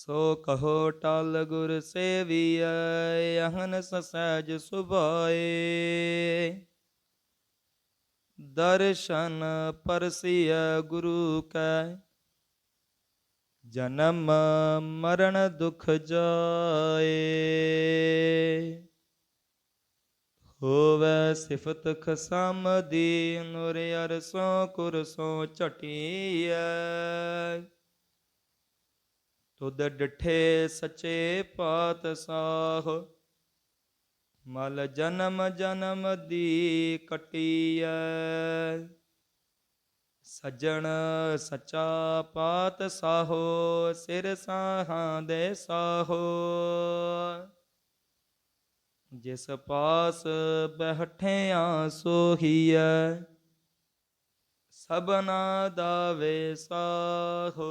ਸੋ ਕਹੋ ਟਲ ਗੁਰ ਸੇਵੀਐ ਅਹਨਸ ਸਹਿਜ ਸੁਭਾਏ। ਦਰਸ਼ਨ ਪਰਸੀਐ ਗੁਰੂ ਕੈ, ਜਨਮ ਮਰਨ ਦੁਖ ਜਾਏ। ਹੋਵੇ ਸਿਫਤ ਖਸਮ ਦੀ, ਨੂਰ ਅਰਸੋਂ ਕੁਰਸੋਂ ਝਟੀਐ। ਤੁਧ ਡਿਠੇ ਸਚੇ ਪਾਤਸ਼ਾਹ, ਮਲ ਜਨਮ ਜਨਮ ਦੀ ਕਟੀਐ। ਸਜਣ ਸਚਾ ਪਾਤਸ਼ਾਹੋ, ਸਿਰ ਸਾਹਾਂ ਦੇ ਸਾਹੋ। ਜਿਸ ਪਾਸ ਬਹਿਠਿਆ ਸੋਹੀਐ ਸਬਨਾ ਦਾ ਵੇਸਾਹੋ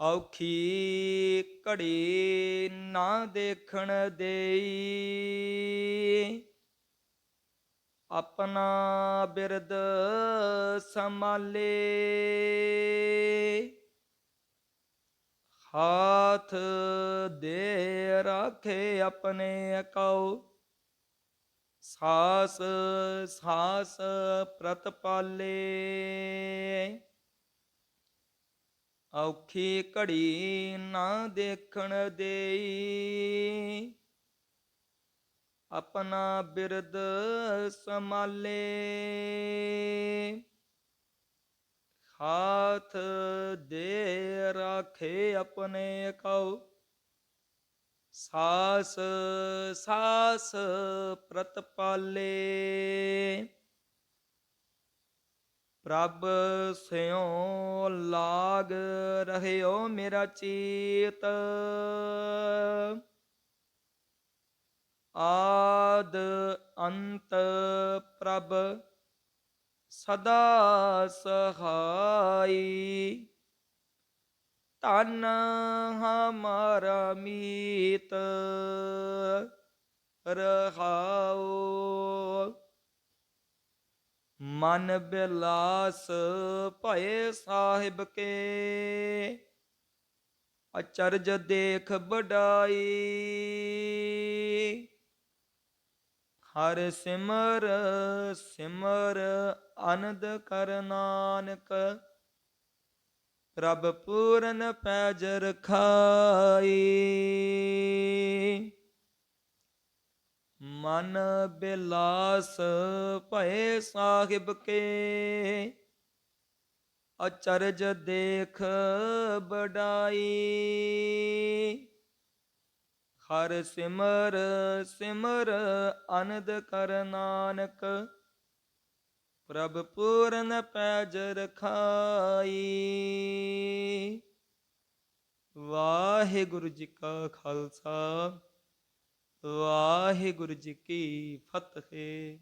ਔਖੀ ਘੜੀ ਨਾ ਦੇਖਣ ਦੇਈ। ਆਪਣਾ ਬਿਰਦ ਸੰਭਾਲੇ। ਹਾਥ ਦੇ ਰਾਖੇ ਆਪਣੇ ਅਕਾਉ ਸਾਸ ਸਾਸ ਪ੍ਰਤਪਾਲੇ। ਔਖੀ ਘੜੀ ਨਾ ਦੇਖਣ ਦੇਈ। ਆਪਣਾ ਬਿਰਦ ਸੰਭਾਲੇ। ਹਾਥ ਦੇ ਰਾਖੇ ਆਪਣੇ ਕਉ। ਸਾਸ ਸਾਸ ਪ੍ਰਤਪਾਲੇ। ਪ੍ਰਭ ਸਿਉ ਲਾਗ ਰਹਿਓ ਮੇਰਾ ਚੀਤ। ਆਦ ਅੰਤ ਪ੍ਰਭ ਸਦਾ ਸਹਾਈ। ਤਨ ਹਮਾਰਾ ਮੀਤ ਰਹਾਉ ਮਨ ਬਿਲਾਸ ਭਏ ਸਾਹਿਬ ਕੇ। ਅਚਰਜ ਦੇਖ ਬਡਾਈ ਹਰ ਸਿਮਰ ਸਿਮਰ ਅਨੰਦ ਕਰ ਨਾਨਕ। ਪ੍ਰਭ ਪੂਰਨ ਪੈਜ ਰਖਾਈ। ਮਨ ਬਿਲਾਸ ਭਏ ਸਾਹਿਬ ਕੇ। ਅਚਰਜ ਦੇਖ ਬੜਾਈ ਹਰ ਸਿਮਰ ਸਿਮਰ ਅਨੰਦ ਕਰ ਨਾਨਕ। ਪ੍ਰਭ ਪੂਰਨ ਪੈਜ ਰਖਾਈ। ਵਾਹਿਗੁਰੂ ਜੀ ਕਾ ਖਾਲਸਾ। ਵਾਹਿਗੁਰੂ ਜੀ ਕੀ ਫਤਿਹ।